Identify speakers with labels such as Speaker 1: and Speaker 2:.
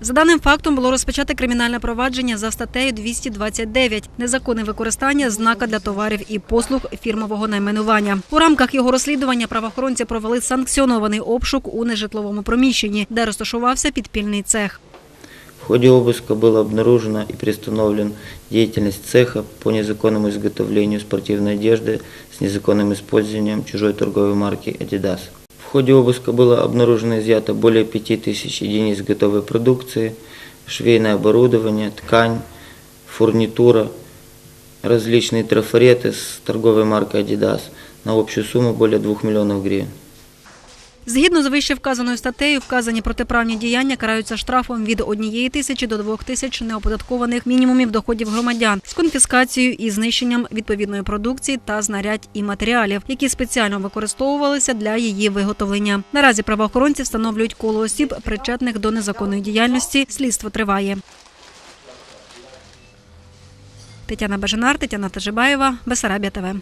Speaker 1: За даним фактом було розпочати кримінальне провадження за статтею 229 незаконне використання знака для товарів і послуг фірмового найменування. У рамках його розслідування правоохоронці провели санкціонований обшук у нежитловому приміщенні, де розташувався підпільний цех.
Speaker 2: В ходе обыска было обнаружено и приостановлен деятельность цеха по незаконному изготовлению спортивной одежды с незаконным использованием чужой торговой марки Adidas. В ходе обыска было обнаружено изъято более 5000 единиц готовой продукции, швейное оборудование, ткань, фурнитура, различные трафареты с торговой маркой Adidas на общую сумму более 2 миллионов гривен.
Speaker 1: Згідно з вище вказаною статтею, вказані протиправні діяння караються штрафом від однієї тисячі до двох тисяч неоподаткованих мінімумів доходів громадян з конфіскацією і знищенням відповідної продукції та знарядь і матеріалів, які спеціально використовувалися для її виготовлення. Наразі правоохоронці встановлюють коло осіб, причетних до незаконної діяльності. Слідство триває. Тетяна Бажанар, Тетяна Тажибаєва, Бесарабія ТВ.